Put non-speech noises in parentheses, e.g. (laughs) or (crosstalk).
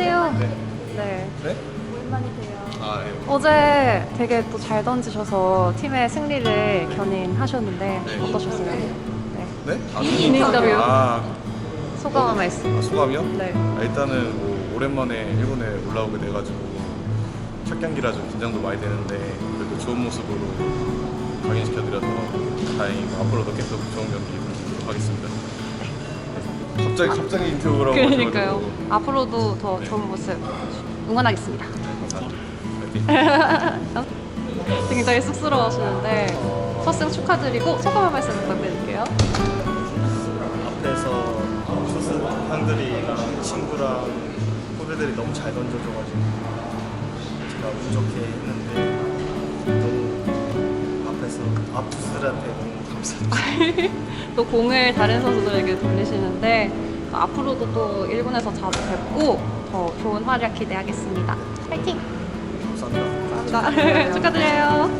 안녕하세요. 네. 네. 네? 오랜만이세요. 아, 네. 어제 되게 또 잘 던지셔서 팀의 승리를 견인하셨는데 네. 어떠셨어요? 네. 네? 아, 인터뷰. 아, 소감 한 말씀. 아, 소감이요? 네. 아, 일단은 뭐 오랜만에 일본에 올라오게 돼가지고 첫 경기라 좀 긴장도 많이 되는데 그래도 좋은 모습으로 각인시켜드려서 다행이고 앞으로도 계속 좋은 경기 하겠습니다. 갑자기 갑자기 인터뷰라고 그러니까요. 앞으로도 더 네. 좋은 모습 응원하겠습니다. 감사합니다. 파이팅. (laughs) 굉장히 쑥스러워하시는데 첫승 축하드리고 소감 한 말씀 부탁드릴게요. 앞에서 투수 형들이랑 친구랑 후배들이 너무 잘 던져줘가지고 제가 운 좋게 했는데 너무 앞에서 감사드립니다. (laughs) 또 공을 다른 선수들에게 돌리시는데 앞으로도 또 일본에서 자주 뵙고 더 좋은 활약 기대하겠습니다. 파이팅! 감사합니다. 감사합니다. (laughs) 축하드려요.